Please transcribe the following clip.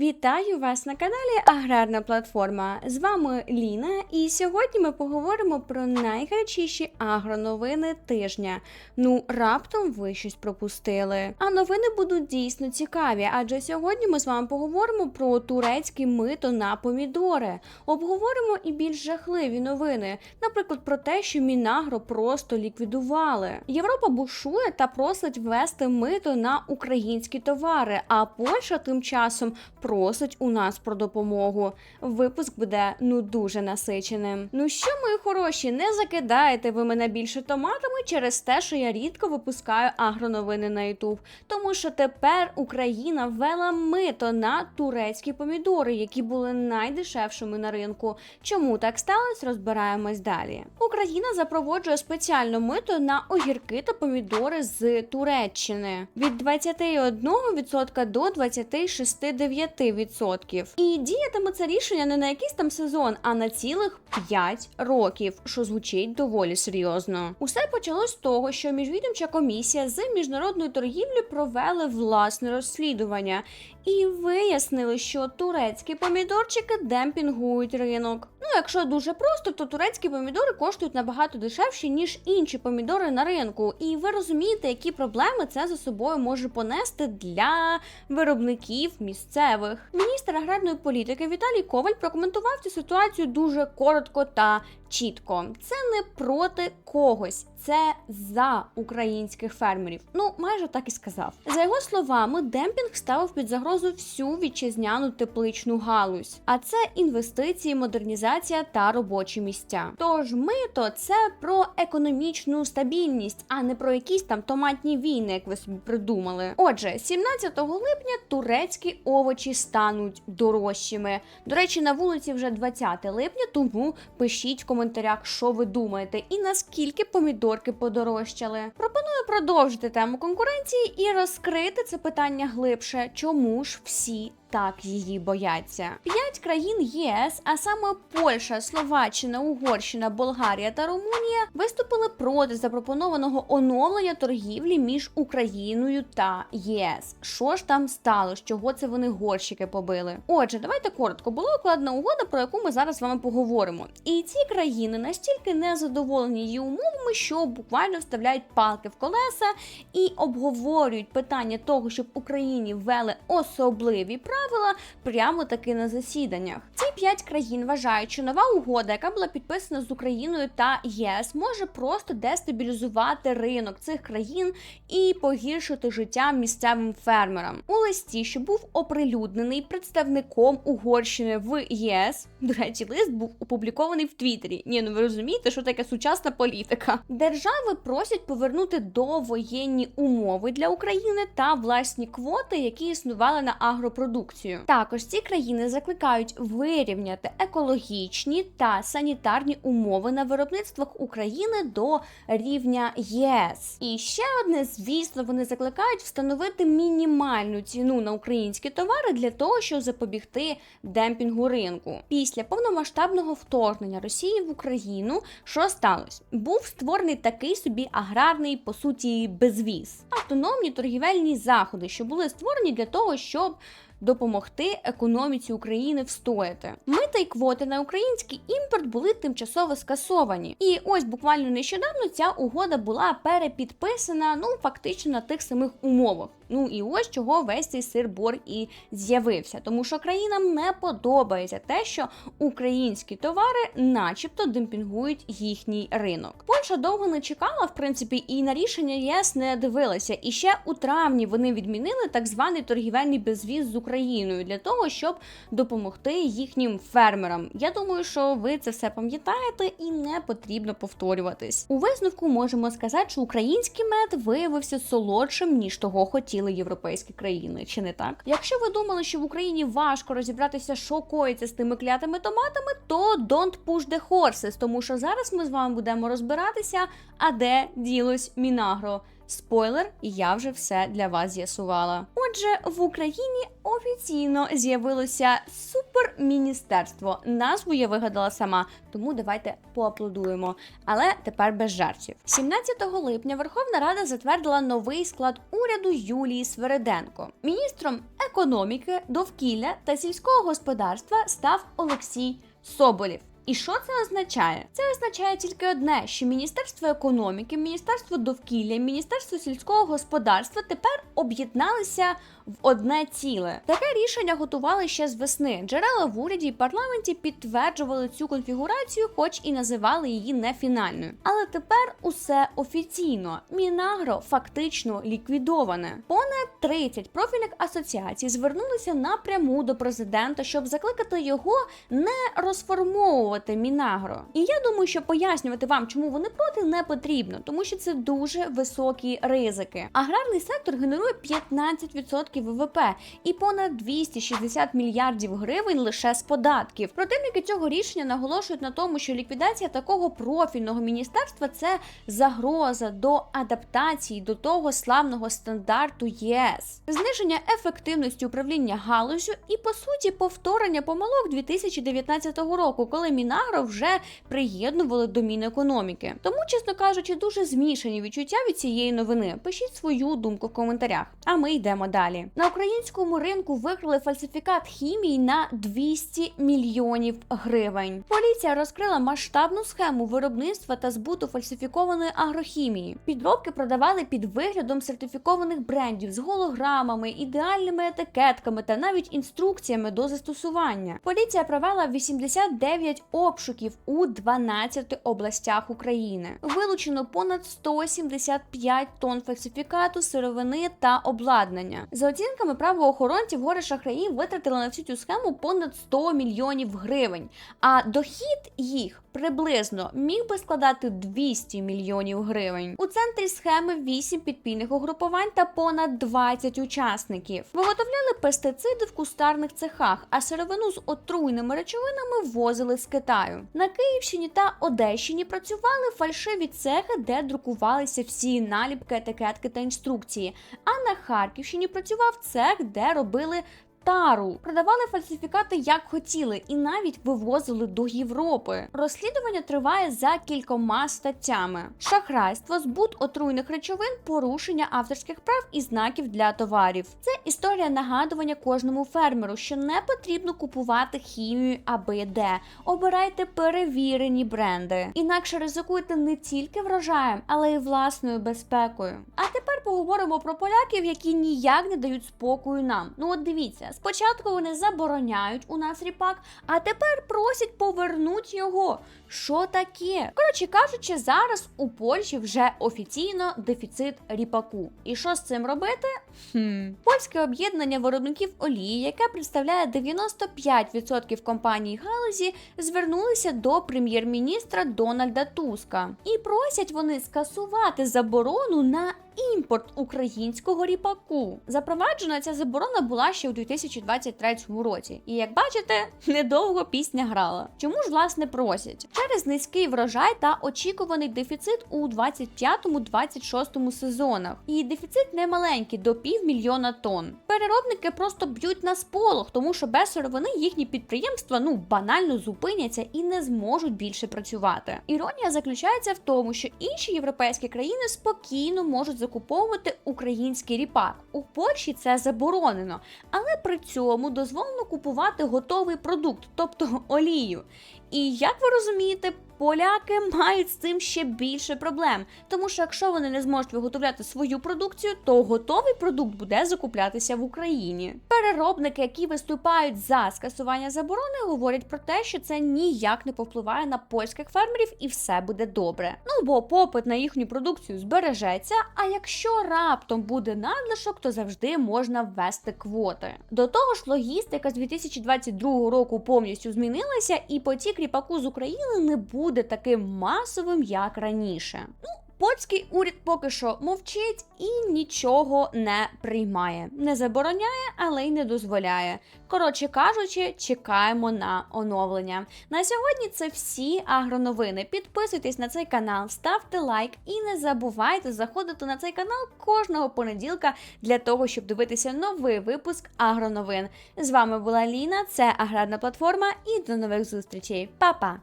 Вітаю вас на каналі Аграрна Платформа. З вами Ліна, і сьогодні ми поговоримо про найгарячіші агроновини тижня. Ну, раптом ви щось пропустили. А новини будуть дійсно цікаві, адже сьогодні ми з вами поговоримо про турецьке мито на помідори. Обговоримо і більш жахливі новини, наприклад, про те, що Мінагро просто ліквідували. Європа бушує та просить ввести мито на українські товари, а Польща тим часом просить у нас про допомогу. Випуск буде ну дуже насиченим. Ну що, мої хороші, не закидаєте ви мене більше томатами через те, що я рідко випускаю агроновини на Ютуб. Тому що тепер Україна ввела мито на турецькі помідори, які були найдешевшими на ринку. Чому так сталося, розбираємось далі. Україна запроводжує спеціальне мито на огірки та помідори з Туреччини від 21% до 26,9%. І діятиме це рішення не на якийсь там сезон, а на цілих 5 років, що звучить доволі серйозно. Усе почалось з того, що міжвідомча комісія з міжнародної торгівлі провели власне розслідування і вияснили, що турецькі помідорчики демпінгують ринок. Ну, якщо дуже просто, то турецькі помідори коштують набагато дешевше, ніж інші помідори на ринку. І ви розумієте, які проблеми це за собою може понести для виробників місцевих. Міністр аграрної політики Віталій Коваль прокоментував цю ситуацію дуже коротко та чітко. Це не проти когось, це за українських фермерів. Ну, майже так і сказав. За його словами, демпінг ставив під загрозу всю вітчизняну тепличну галузь, а це інвестиції, модернізація та робочі місця. Тож мито це про економічну стабільність, а не про якісь там томатні війни, як ви собі придумали. Отже, 17 липня турецькі овочі стануть дорожчими. До речі, на вулиці вже 20 липня, тому пишіть в коментарях, що ви думаєте, і наскільки помідорки подорожчали. Пропоную продовжити тему конкуренції і розкрити це питання глибше, чому ж всі так її бояться. П'ять країн ЄС, а саме Польща, Словаччина, Угорщина, Болгарія та Румунія, виступили проти запропонованого оновлення торгівлі між Україною та ЄС. Що ж там сталося? Чого це вони горщики побили? Отже, давайте коротко. Була укладена угода, про яку ми зараз з вами поговоримо. І ці країни настільки не задоволені її умовами, що буквально вставляють палки в колеса і обговорюють питання того, щоб Україні ввели особливі правила прямо таки на засіданнях. Ці п'ять країн вважають, що нова угода, яка була підписана з Україною та ЄС, може просто дестабілізувати ринок цих країн і погіршити життя місцевим фермерам. У листі, що був оприлюднений представником Угорщини в ЄС, до речі, лист був опублікований в Твіттері. Ні, ну ви розумієте, що таке сучасна політика. Держави просять повернути довоєнні умови для України та власні квоти, які існували на агропродукцію. Також ці країни закликають вирівняти екологічні та санітарні умови на виробництвах України до рівня ЄС. І ще одне, звісно, вони закликають встановити мінімальну ціну на українські товари для того, щоб запобігти демпінгу ринку. Після повномасштабного вторгнення Росії в Україну, що сталося? Був створений такий собі аграрний, по суті, безвіз, автономні торгівельні заходи, що були створені для того, щоб допомогти економіці України встояти. Мита й квоти на український імпорт були тимчасово скасовані. І ось буквально нещодавно ця угода була перепідписана, ну фактично на тих самих умовах. Ну і ось чого весь цей сир-бор і з'явився, тому що країнам не подобається те, що українські товари, начебто, демпінгують їхній ринок. Польща довго не чекала, в принципі, і на рішення ЄС не дивилася. І ще у травні вони відмінили так званий торгівельний безвіз з Україною для того, щоб допомогти їхнім фермерам. Я думаю, що ви це все пам'ятаєте і не потрібно повторюватись. У висновку можемо сказати, що український мед виявився солодшим ніж того хотіли європейські країни, чи не так? Якщо ви думали, що в Україні важко розібратися, що коїться з тими клятими томатами, то don't push the horses, тому що зараз ми з вами будемо розбиратися, а де ділось Мінагро. Спойлер, я вже все для вас з'ясувала. Отже, в Україні офіційно з'явилося супер Супер міністерство. Назву я вигадала сама, тому давайте поаплодуємо. Але тепер без жартів. 17 липня Верховна Рада затвердила новий склад уряду Юлії Свереденко. Міністром економіки, довкілля та сільського господарства став Олексій Соболєв. І що це означає? Це означає тільки одне: що Міністерство економіки, Міністерство довкілля, Міністерство сільського господарства тепер об'єдналися в одне ціле. Таке рішення готували ще з весни. Джерела в уряді і парламенті підтверджували цю конфігурацію, хоч і називали її не фінальною. Але тепер усе офіційно. Мінагро фактично ліквідоване. Понад 30 профільних асоціацій звернулися напряму до президента, щоб закликати його не розформовувати Мінагро. І я думаю, що пояснювати вам, чому вони проти, не потрібно, тому що це дуже високі ризики. Аграрний сектор генерує 15% ВВП і понад 260 мільярдів гривень лише з податків. Противники цього рішення наголошують на тому, що ліквідація такого профільного міністерства це загроза до адаптації до того славного стандарту ЄС, зниження ефективності управління галузю і по суті повторення помилок 2019 року, коли Мінагро вже приєднували до Мінекономіки. Тому, чесно кажучи, дуже змішані відчуття від цієї новини. Пишіть свою думку в коментарях. А ми йдемо далі. На українському ринку викрили фальсифікат хімії на 200 мільйонів гривень. Поліція розкрила масштабну схему виробництва та збуту фальсифікованої агрохімії. Підробки продавали під виглядом сертифікованих брендів з голограмами, ідеальними етикетками та навіть інструкціями до застосування. Поліція провела 89 обшуків у 12 областях України. Вилучено понад 175 тонн фальсифікату, сировини та обладнання. За оцінками правоохоронців, горе шахраїв витратили на всю цю схему понад 100 мільйонів гривень. А дохід їх приблизно міг би складати 200 мільйонів гривень. У центрі схеми 8 підпільних угрупувань та понад 20 учасників. Виготовляли пестициди в кустарних цехах, а сировину з отруйними речовинами ввозили з Китаю. На Київщині та Одещині працювали фальшиві цехи, де друкувалися всі наліпки, етикетки та інструкції. А на Харківщині працював цех, де робили тару. Продавали фальсифікати як хотіли, і навіть вивозили до Європи. Розслідування триває за кількома статтями: шахрайство, збут отруйних речовин, порушення авторських прав і знаків для товарів. Це історія нагадування кожному фермеру, що не потрібно купувати хімію аби де. Обирайте перевірені бренди. Інакше ризикуєте не тільки врожаєм, але й власною безпекою. А тепер поговоримо про поляків, які ніяк не дають спокою нам. Ну от дивіться. Спочатку вони забороняють у нас ріпак, а тепер просять повернуть його. Що таке? Коротше кажучи, зараз у Польщі вже офіційно дефіцит ріпаку. І що з цим робити? Хм. Польське об'єднання виробників олії, яке представляє 95% компаній галузі, звернулися до прем'єр-міністра Дональда Туска і просять вони скасувати заборону на імпорт українського ріпаку. Запроваджена ця заборона була ще у 2023 році. І як бачите, недовго пісня грала. Чому ж власне просять? Через низький врожай та очікуваний дефіцит у 25-26 сезонах. І дефіцит не маленький до півмільйона тонн. Переробники просто б'ють на сполох, тому що без сировини їхні підприємства ну банально зупиняться і не зможуть більше працювати. Іронія заключається в тому, що інші європейські країни спокійно можуть закуповувати український ріпак. У Польщі це заборонено, але при цьому дозволено купувати готовий продукт, тобто олію. І як ви розумієте, поляки мають з цим ще більше проблем, тому що якщо вони не зможуть виготовляти свою продукцію, то готовий продукт буде закуплятися в Україні. Переробники, які виступають за скасування заборони, говорять про те, що це ніяк не повпливає на польських фермерів і все буде добре. Ну бо попит на їхню продукцію збережеться. А якщо раптом буде надлишок, то завжди можна ввести квоти. До того ж, логістика з 2022 року повністю змінилася, і потік ріпаку з України не буде таким масовим, як раніше. Ну, Польський уряд поки що мовчить і нічого не приймає, не забороняє, але й не дозволяє. Коротше кажучи, чекаємо на оновлення. На сьогодні це всі агроновини. Підписуйтесь на цей канал, ставте лайк і не забувайте заходити на цей канал кожного понеділка для того, щоб дивитися новий випуск агроновин. З вами була Ліна, це аграрна платформа, і до нових зустрічей. Па-па!